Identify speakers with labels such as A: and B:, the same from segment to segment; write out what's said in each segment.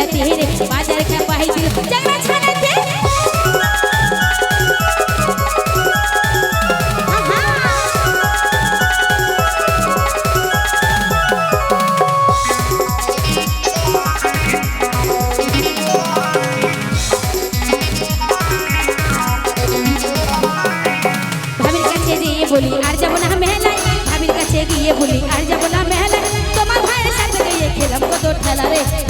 A: लतीर बाज़ार का पहिल जगरा छाने थे বলি আর যাবো না মেহলায় ভাবির কাছে গিয়ে বলি আর যাবো না মেহলায় তোমার ভাইয়ের সাথে গিয়ে খেলাম কত ঠেলা রে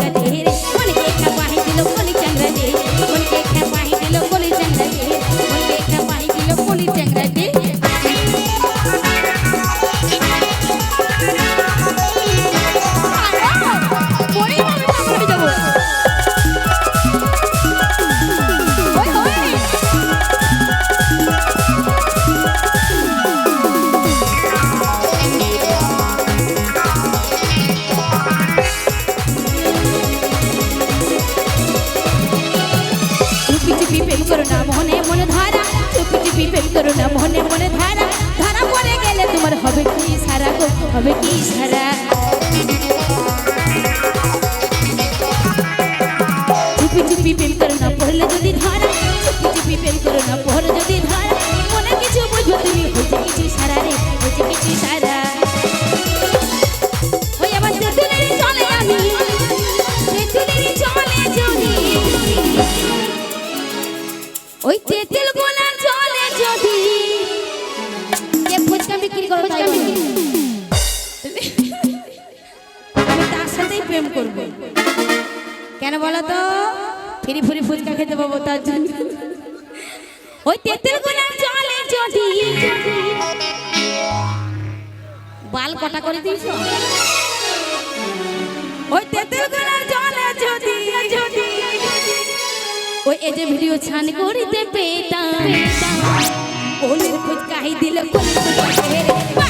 A: করো মনে মনে ধারা। চুপি চুপি প্রেম করো না মনে মনে ধারা। বিক্রি করো তাই আমি তার সাথেই প্রেম করব। কেন বলো তো? ফিরি ফুরি ফুচকা খেতে পাবো তার জন্য। ওই তেঁতুল গোলা চলে যদি বাল কটা করে দিয়েছ? ওই তেঁতুল গোলা চলে যদি যদি ওই এই যে ভিডিও ছান করিতে পেতাম। ওলের ফুচকাহি দিল কোলে